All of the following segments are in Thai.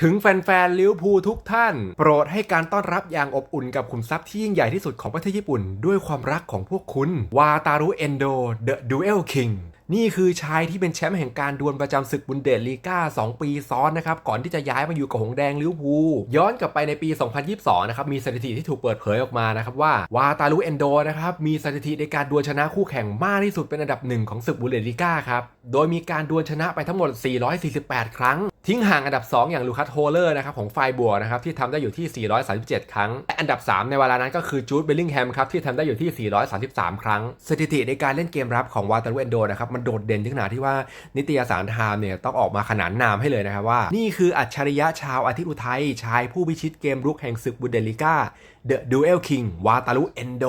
ถึงแฟนๆลิเวอร์พูลทุกท่าน โปรดให้การต้อนรับอย่างอบอุ่นกับขุมทรัพย์ที่ยิ่งใหญ่ที่สุดของประเทศญี่ปุ่น ด้วยความรักของพวกคุณ วาตารุเอนโดเดอะดูเอลคิงนี่คือชายที่เป็นแชมป์แห่งการดวลประจำศึกบุนเดสลีกา2 ปีซ้อนนะครับ ก่อนที่จะย้ายมาอยู่กับหงแดงลิวพูย้อนกลับไปในปี 2022 นะครับ มีสถิติที่ถูกเปิดเผยออกมานะครับว่า วาตารุเอนโดนะครับ มีสถิติในการดวลชนะคู่แข่งมากที่สุดเป็นอันดับหนึ่งของศึกบุนเดสลีกาครับ โดยมีการดวลชนะไปทั้งหมด 448 ครั้ง ทิ้งห่างอันดับ 2 อย่างลูคัสโฮเลอร์นะครับของไฟบัวนะครับที่ทำได้อยู่ที่ 437 ครั้ง และอันดับ 3 ในเวลานั้นก็คือจูดเบลลิงแฮมครับที่ทำได้อยู่ที่ 433 ครั้ง สถิติในการเล่นเกมรับของวาตารุเอนโดนะครับมันโดดเด่นถึงขนาดที่ว่านิตยสารไทม์เนี่ยต้องออกมาขนานนามให้เลยนะครับว่า นี่คืออัจฉริยะชาวอาทิตย์อุทัยชายผู้พิชิตเกมรุกแห่งศึกบุนเดลิก้า The Duel King วาตารุเอนโด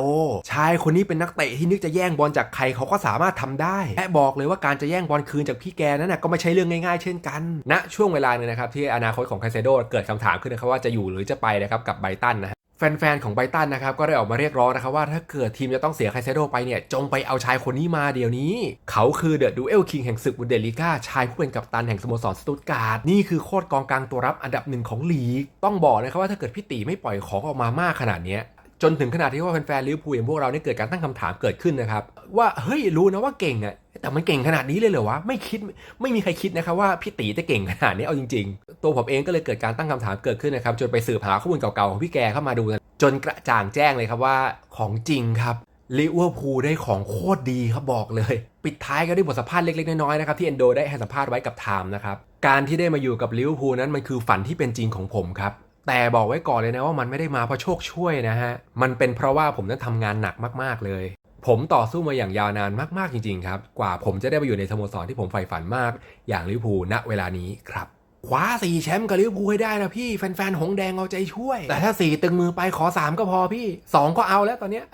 ชายคนนี้เป็นนักเตะที่นึกจะแย่งบอลจากใครเขาก็สามารถทำได้และบอกเลยว่าการจะแย่งบอลคืนจากพี่แกนั้นนะก็ไม่ใช่เรื่องง่ายๆ เช่นกันณช่วงเวลานึงนะครับที่อนาคตของไคเซโดเกิดคำถามขึ้นนะครับว่าจะอยู่หรือจะไปนะครับกับไบตันนะฮะแฟนๆ ของไบตันนะครับก็ได้ออกมาเรียกร้องนะครับว่าถ้าเกิดทีมจะต้องเสียไคเซโดไปเนี่ย จงไปเอาชายคนนี้มาเดี๋ยวนี้ เขาคือเดอะดูเอลคิงแห่งศึกบุนเดลิก้าชายผู้เป็นกัปตันแห่งสโมสรสตุตการ์ดนี่คือโคตรกองกลางตัวรับอันดับหนึ่งของลีก ต้องบอกนะครับว่าถ้าเกิดพี่ตีไม่ปล่อยของออกมามากขนาดนี้ จนถึงขนาดที่ว่าแฟนๆลิเวอร์พูลอย่างพวกเราเนี่ยเกิดการตั้งคำถามเกิดขึ้นนะครับ ว่าเฮ้ยรู้นะว่าเก่งอะแต่มันเก่งขนาดนี้เลยเหรอวะไม่คิดไม่มีใครคิดนะครับว่าพี่ตีจะเก่งขนาดนี้เอาจริง ๆ ตัวผมเองก็เลยเกิดการตั้งคำถามเกิดขึ้นนะครับจนไปสืบหาข้อมูลเก่าๆของพี่แกเข้ามาดู จนกระจ่างแจ้งเลยครับว่าของจริงครับลิเวอร์พูลได้ของโคตรดีครับบอกเลย ปิดท้ายก็ด้วยบทสัมภาษณ์เล็กๆ น้อยๆนะครับที่เอนโดได้ให้สัมภาษณ์ไว้กับไทม์นะครับการที่ได้มาอยู่กับลิเวอร์พูลนั้นมันคือฝันที่เป็นจริงของผมครับ แต่บอกไว้ก่อนเลยนะว่ามันไม่ได้มาเพราะโชคช่วยนะฮะ มันเป็นเพราะว่าผมนั้นทำงานหนักมากๆเลย ผมต่อสู้มาอย่างยาวนานมากๆจริงๆครับ กว่าผมจะได้ไปอยู่ในสโมสรที่ผมใฝ่ฝันมาก อย่างลิเวอร์พูลณเวลานี้ครับคว้า4ี่แชมป์กับลิเวอร์พูลให้ได้นะพี่ แฟนๆ หงแดงเอาใจช่วย แต่ถ้า 4 ตึงมือไปขอ 3 ก็พอพี่ 2 ก็เอาแล้วตอนเนี้ย